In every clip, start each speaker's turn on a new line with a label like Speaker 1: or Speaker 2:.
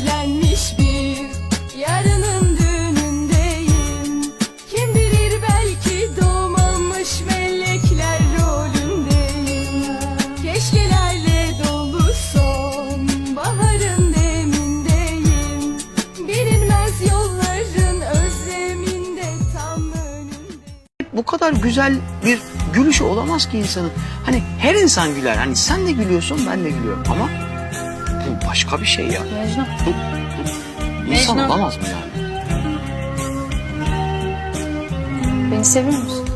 Speaker 1: süslenmiş bir yarının düğünündeyim. Kim bilir belki doğmamış melekler rolündeyim. Keşkelerle dolu son baharın demindeyim. Bilinmez yolların özleminde tam önünde.
Speaker 2: bu kadar güzel bir gülüşü olamaz ki insanın. Hani her insan güler. Hani sen de gülüyorsun ben de gülüyorum ama başka bir şey ya.
Speaker 3: Mecnun.
Speaker 2: Bu, bu insan
Speaker 3: Mecnun.
Speaker 2: olamaz mı yani?
Speaker 3: Beni seviyor musun?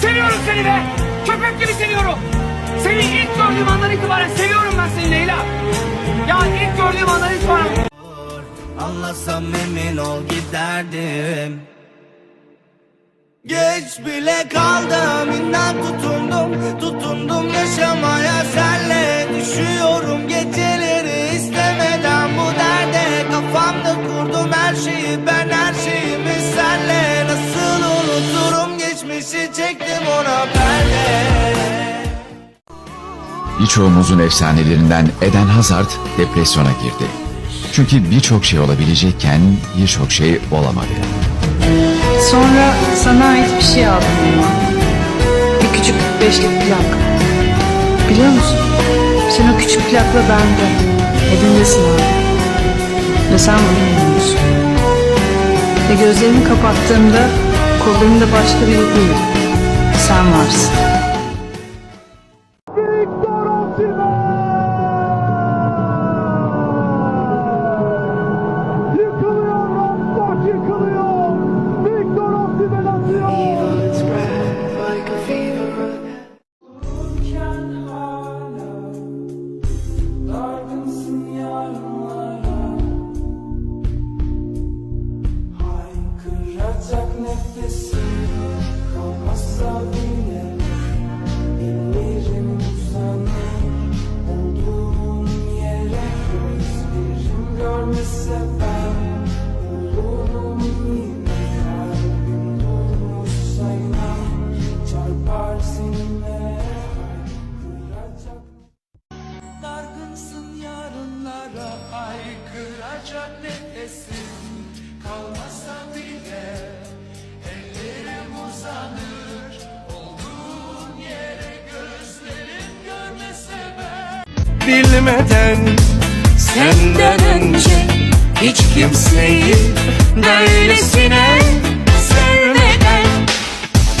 Speaker 4: Seviyorum seni be! Köpek gibi seviyorum! Seni ilk gördüğüm andan itibaren seviyorum ben seni Leyla! Ya ilk gördüğüm andan itibaren...
Speaker 5: Anlasam emin ol giderdim Geç bile kaldım inan tutundum Tutundum yaşamaya senle Düşüyorum geceleri
Speaker 6: Birçoğumuzun efsanelerinden Eden Hazard depresyona girdi. Çünkü birçok şey olabilecekken birçok şey olamadı.
Speaker 3: Sonra sana ait bir şey aldım yanıma. Bir küçük beşlik plak. Biliyor musun? Sen o küçük plakla bende. Evindesin abi. Ve sen bunu bilmiyorsun. Ve gözlerimi kapattığımda kollarımda başka biri değil. Sen varsın.
Speaker 7: Haykıracak nefesim Dargınsın yarınlara haykıracak nefesim. Kalmasa
Speaker 5: bilmeden senden önce hiç kimseyi böylesine sevmeden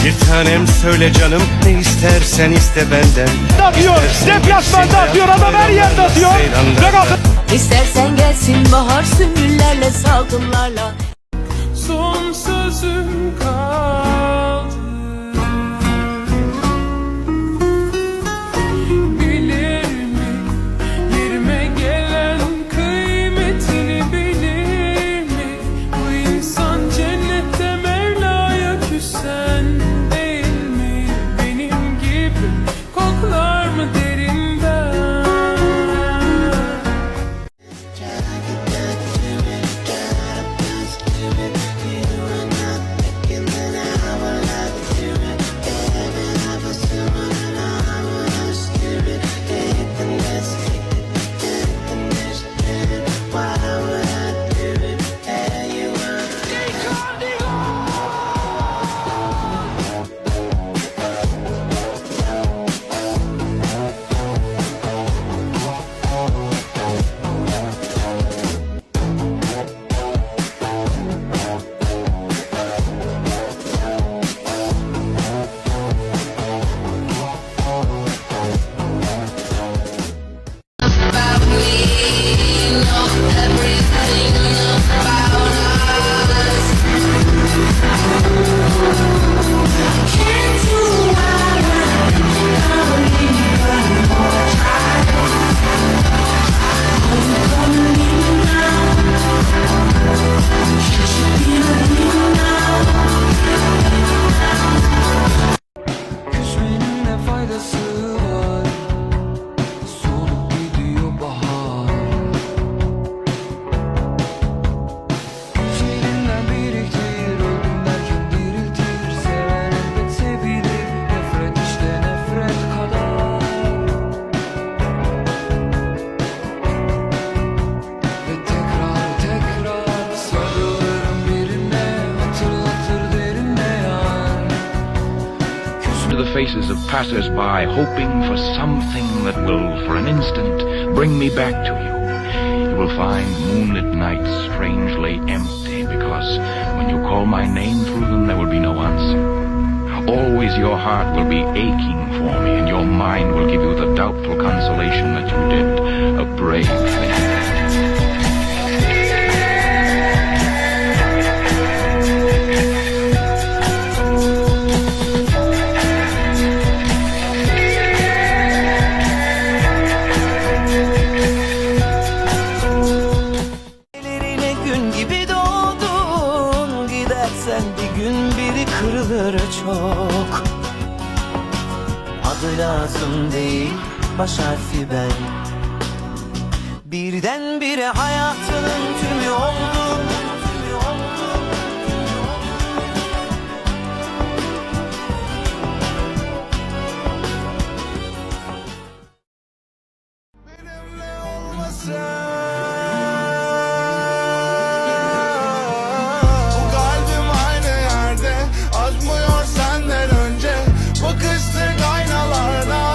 Speaker 5: bir tanem söyle canım ne istersen iste benden
Speaker 4: Atıyor! Deplasmanda atıyor! Adam her yerde atıyor!
Speaker 1: İstersen gelsin bahar sümbüllerle salkımlarla
Speaker 7: son sözüm kaldı
Speaker 8: faces of passers-by, hoping for something that will, for an instant, bring me back to you. You will find moonlit nights strangely empty because when you call my name through them, there will be no answer. Always your heart will be aching for me, and your mind will give you the doubtful consolation that you did a brave thing.
Speaker 9: kırılır çok. Adı lazım değil baş harfi ben. Birdenbire hayatının tümü oldu aynalarda